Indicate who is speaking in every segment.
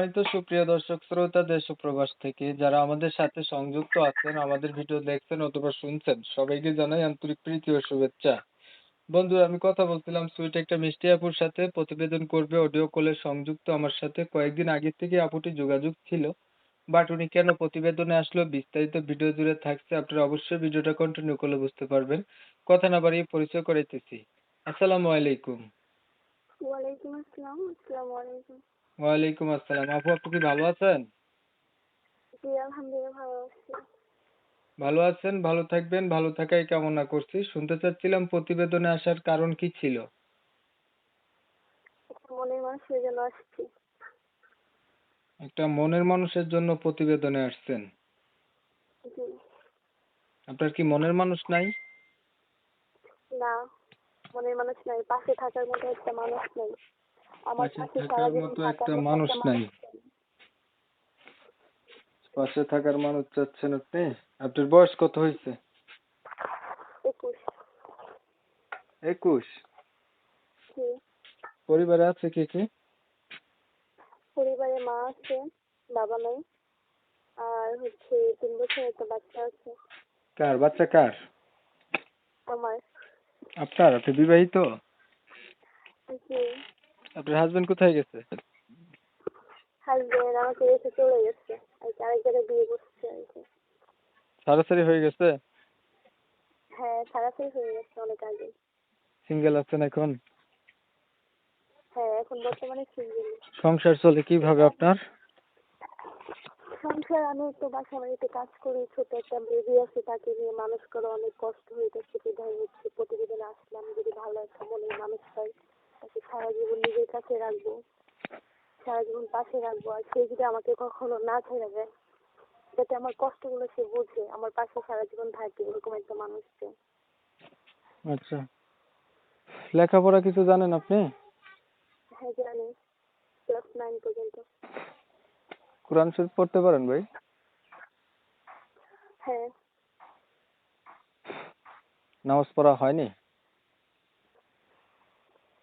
Speaker 1: সম্মানিত সুপ্রিয় দর্শক, শ্রোতা, দেশ ও প্রবাস থেকে যারা আমাদের সাথে সংযুক্ত আছেন, আমাদের ভিডিও দেখছেন অথবা শুনছেন, সবাইকে জানাই আন্তরিক প্রীতি ও শুভেচ্ছা। বন্ধুরা, আমি কথা বলছিলাম সুইট একটা মিষ্টি আপুর সাথে, প্রতিবেদন করবে, অডিও কলে সংযুক্ত আমার সাথে। কয়েকদিন আগে থেকে আপুটি যোগাযোগ ছিল, বাট উনি কেন প্রতিবেদনে আসলো, বিস্তারিত ভিডিও জুড়ে থাকছে, আপনারা অবশ্যই ভিডিওটা কন্টিনিউ করলে বুঝতে পারবেন। কথা না বাড়িয়ে পরিচয় করাইতেছি। আসসালামু আলাইকুম।
Speaker 2: ওয়ালাইকুম আসসালাম, আসসালামু আলাইকুম।
Speaker 1: ওয়ালাইকুম আসসালাম। আপু আপনি কি ভালো আছেন?
Speaker 2: ভালো
Speaker 1: আছেন ভালো থাকবেন ভালো থাকাই কামনা করছি। শুনতে চাচ্ছিলাম প্রতিবেদনে আসার কারণ কি ছিল?
Speaker 2: একটা মনের মানুষের জন্য
Speaker 1: প্রতিবেদনে আসছেন। আপনার কি মনের মানুষ নাই?
Speaker 2: না মনের মানুষ নাই পাশে থাকার মতো একটা মানুষ নেই।
Speaker 1: পাশে থাকার মতো একটা মানুষ নাই। পাশে থাকার মানুষ চাচ্ছেন আপনি? আপনার বয়স কত হয়েছে?
Speaker 2: একুশ।
Speaker 1: একুশ? পরিবারে আছে কে কে?
Speaker 2: পরিবারে মা আছে বাবা নাই আর হচ্ছে তিন বছর একটা বাচ্চা আছে।
Speaker 1: কার? বাচ্চা কার?
Speaker 2: আমার।
Speaker 1: আপনার? আপনি বিবাহিত?
Speaker 2: জি।
Speaker 1: আপনার হাজবেন্ড কোথায় গেছে?
Speaker 2: হাজবেন্ড আমাকে রেখে চলে গেছে। আর আরেক জায়গায় বিয়ে করছে আর কি
Speaker 1: সারাসারি হয়ে গেছে?
Speaker 2: হ্যাঁ সারাসারি হয়ে গেছে অনেক আগে।
Speaker 1: সিঙ্গেল আছেন এখন?
Speaker 2: হ্যাঁ এখন বর্তমানে সিঙ্গেল
Speaker 1: সংসার চলে কীভাবে আপনার?
Speaker 2: সংসার আমি তো বাসা বাড়িতে কাজ করি ছোট একটা বেবি আছে তাকে নিয়ে মানুষ করা অনেক কষ্ট হইতেছে বিধায় হচ্ছে প্রতিবেদনে আসলাম যদি ভালো একটা মনের মানুষ পাই তাকে সারা জীবন নিজের কাছে রাখব। সারা জীবন পাশে রাখব আর সে যদি আমাকে কখনো না ছেড়ে দেয় যাতে আমার কষ্টগুলো সে বোঝে আমার পাশে সারা জীবন থাকে এরকম একটা মানুষ চাই
Speaker 1: আচ্ছা। লেখাপড়া কিছু জানেন আপনি?
Speaker 2: হ্যাঁ জানি। ক্লাস নাইন পর্যন্ত।
Speaker 1: কোরআন শরীফ পড়তে পারেন ভাই?
Speaker 2: হ্যাঁ।
Speaker 1: নামাজ পড়া হয়নি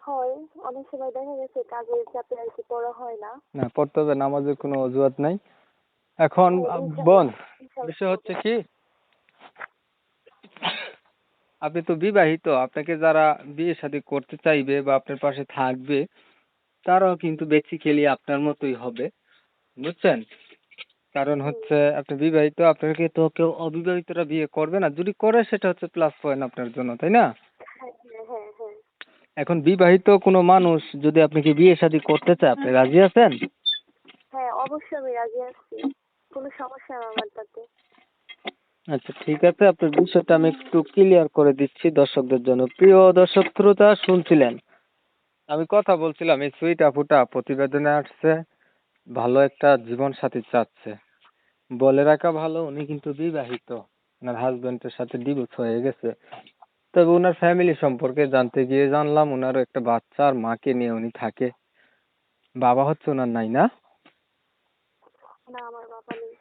Speaker 2: হয় অনেক সময় দেখা গেছে কাজের চাপে আর কি পড়া হয় না।
Speaker 1: না পড়তে হবে নামাজের কোনো অজুহাত নাই। এখন বোন বিষয় হচ্ছে কি আপনি তো বিবাহিত আপনাকে যারা বিয়ে শাদী করতে চাইবে বা আপনার পাশে থাকবে তারাও কিন্তু বেসিক্যালি আপনার মতোই হবে বুঝছেন? কারণ হচ্ছে আপনি বিবাহিত আপনাকে তো কেউ অবিবাহিতরা বিয়ে করবে না। যদি করে সেটা হচ্ছে প্লাস পয়েন্ট আপনার জন্য তাই না? এখন বিবাহিত কোনো মানুষ যদি আপনাকে বিয়ে শাদী করতে চায় আপনি রাজি আছেন?
Speaker 2: হ্যাঁ অবশ্যই আমি রাজি আছি। কোনো সমস্যা না আমার তাতে।
Speaker 1: আচ্ছা ঠিক আছে আপনার বিষয়টা আমি একটু ক্লিয়ার করে দিচ্ছি দর্শকদের জন্য। প্রিয় দর্শক শ্রোতা শুনছিলেন? আমি কথা বলছিলাম এই সুইট আপুটা প্রতিবেদনে আসছে ভালো একটা জীবন সাথী চাচ্ছে। বলে রাখা ভালো উনি কিন্তু বিবাহিত। ওনার হাজবেন্ডের সাথে ডিভোর্স হয়ে গেছে। তবে ওনার ফ্যামিলি সম্পর্কে জানতে গিয়ে জানলাম ওনারও একটা বাচ্চা আর মাকে নিয়ে উনি থাকে। বাবা হচ্ছে ওনার নাই না?
Speaker 2: না আমার বাবা নেই।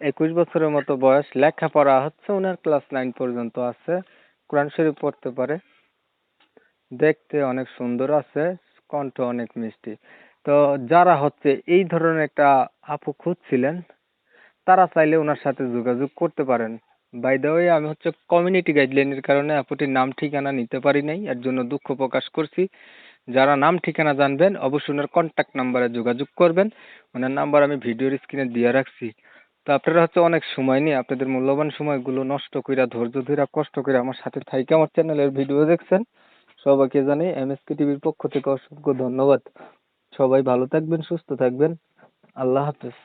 Speaker 1: একুশ বছরের মতো বয়স লেখাপড়া হচ্ছে ওনার ক্লাস নাইন পর্যন্ত আছে। কোরআন শরীফ পড়তে পারে। দেখতে অনেক সুন্দর আছে কণ্ঠ অনেক মিষ্টি। তো যারা হচ্ছে এই ধরনের একটা আপু খুঁজছিলেন তারা চাইলে ওনার সাথে যোগাযোগ করতে পারেন। বাই দ্য ওয়ে আমি হচ্ছে কমিউনিটি গাইডলাইনের কারণে আপুটির নাম ঠিকানা নিতে পারি নাই, এর জন্য দুঃখ প্রকাশ করছি। যারা নাম ঠিকানা জানবেন, অবশ্যই ওনার কন্ট্যাক্ট নাম্বারে যোগাযোগ করবেন। ওনার নাম্বার আমি ভিডিওর স্ক্রিনে দিয়ে রাখছি। তো আপনারা হচ্ছে অনেক সময় নিয়ে, আপনাদের মূল্যবান সময়গুলো নষ্ট কইরা, ধৈর্য ধরে কষ্ট করে আমার সাথে থাইকে আমার চ্যানেলের ভিডিও দেখছেন। সবাইকে জানাই এমএসকে টিভির পক্ষ থেকে অসংখ্য ধন্যবাদ। সবাই ভালো থাকবেন, সুস্থ থাকবেন। আল্লাহ হাফেজ।